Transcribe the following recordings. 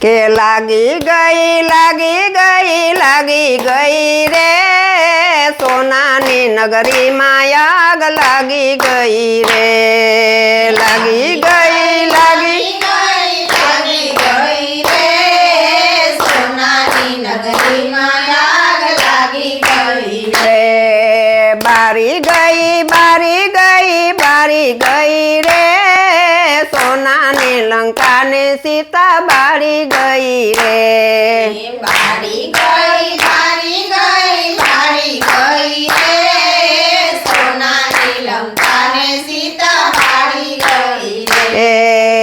કે લાગી ગઈ લાગી ગઈ લાગી ગઈ રે. સોનાની નગરીમાં આગ લાગી ગઈ રે. લાગી ગઈ, લાગી સોનાની લંકાને સીતા બાળી ગઈ રે. બાળી ગઈ બાળી ગઈ બાળી ગઈ રે. સોનાની લંકાને સીતા બાળી ગઈ રે.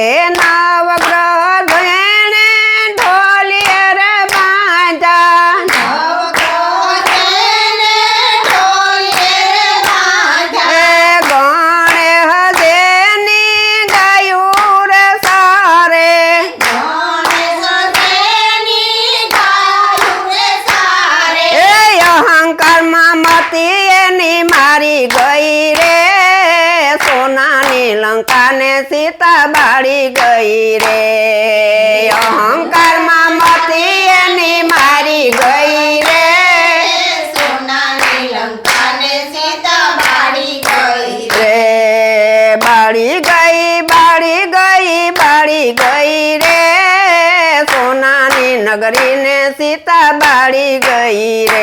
સીતા બાળી ગઈ રે. અહંકારમાં મતી એની મારી ગઈ રે. સોનાની લંકાને સીતા બાળી ગઈ રે. બાળી ગઈ બાળી ગઈ બાળી ગઈ રે. સોનાની નગરીને સીતા બાળી ગઈ રે.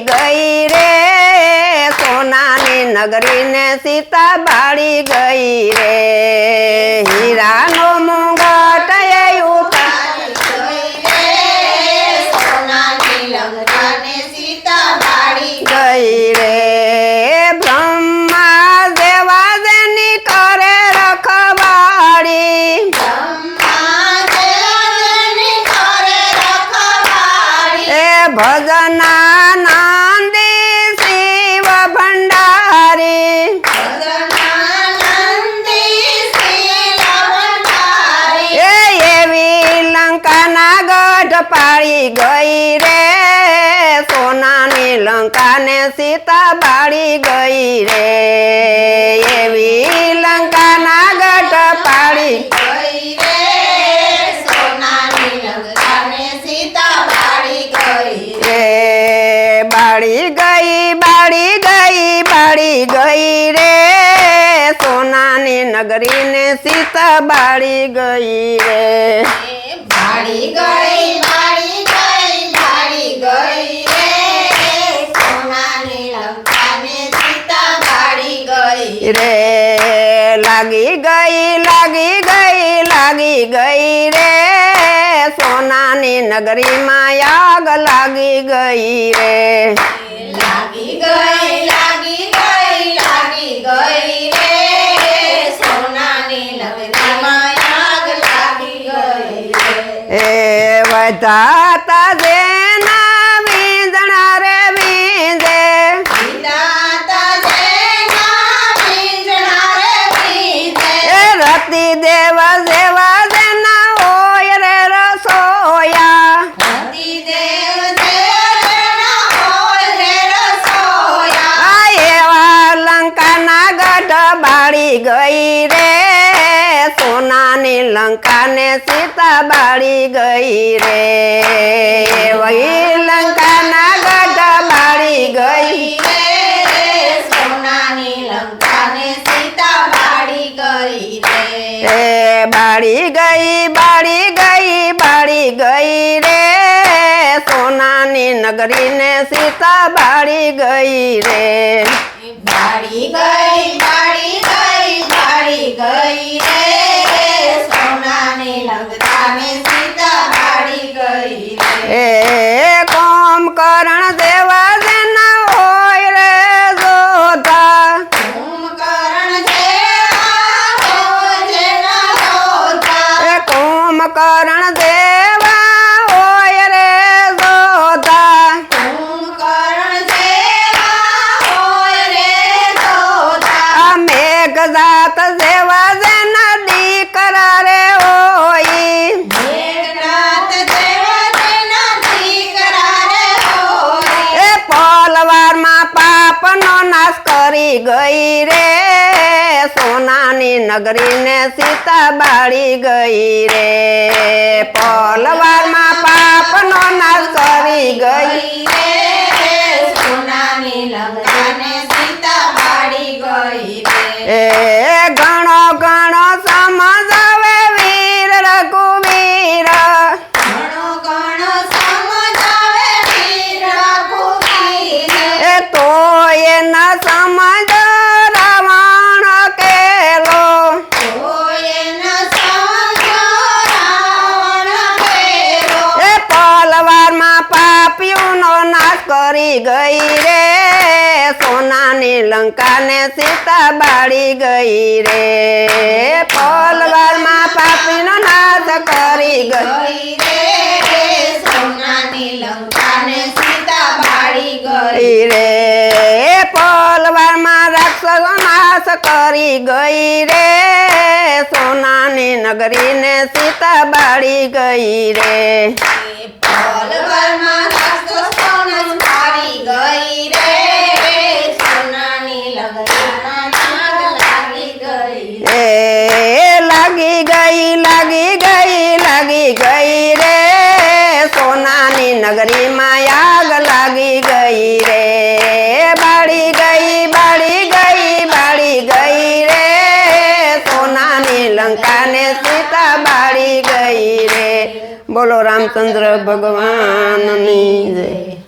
ગઈ રે સોનાની નગરીને સીતા બાળી ગઈ રે. હીરાનો મુંગટ પાડી ગઈ રે, સોનાની લંકાને સીતા બાળી ગઈ રે એવી લંકાના ગઢ સીતા બાળી ગઈ રે. ગઈ, બાળી ગઈ રે, સોનાની નગરીને સીતા બાળી ગઈ રે બાળી ગઈ બાળી ગઈ બાળી ગઈ રે સોનાની લંકાને સીતા બાળી ગઈ રે લાગી ગઈ લાગી ગઈ લાગી ગઈ રે સોનાની નગરીમાં આગ લાગી ગઈ રે લાગી ગઈ લાગી ગઈ લાગી ગઈ રે સોનાની લંકામાં આગ લાગી ગઈ રે એ વધાતા જેના વીંજણા રે વીંજે. એ રતિ દેવ જેવા જેના હોય રે રસોયા. આ એવા લંકાના ગઢ બાળી ગઈ રે સોનાની લંકાને સીતા બાળી ગઈ રે. વહી લંકાના ગાઢા બાળી ગઈ રે. બાળી ગઈ બાળી ગઈ બાળી ગઈ રે. સોનાની નગરીને સીતા બાળી ગઈ રે. નાશ ગઈ રે, સોનાની નગરીને સીતા બાળી ગઈ રે. પલવારમાં પાપનો નાશ કરી ગઈ રે, સોનાની લંકાને સીતા બાળી ગઈ રે. કરી ગઈ રે, સોનાની લંકાને સીતા બાળી ગઈ રે પલવારમાં પાપીનો નાદ કરી ગઈ રે, સોનાની લંકાને સીતા બાળી ગઈ. રે પલવારમાં રાક્ષસો નાશ કરી ગઈ રે, સોનાની નગરીને સીતા બાળી ગઈ રે પલવારમાં ગઈ રે, સોનાની લંકામાં આગ લાગી ગઈ એ લાગી ગઈ લાગી ગઈ લાગી ગઈ રે. સોનાની નગરીમાં આગ લાગી ગઈ રે. બાળી ગઈ બાળી ગઈ બાળી ગઈ રે. સોનાની લંકાને સીતા બાળી રે. જય.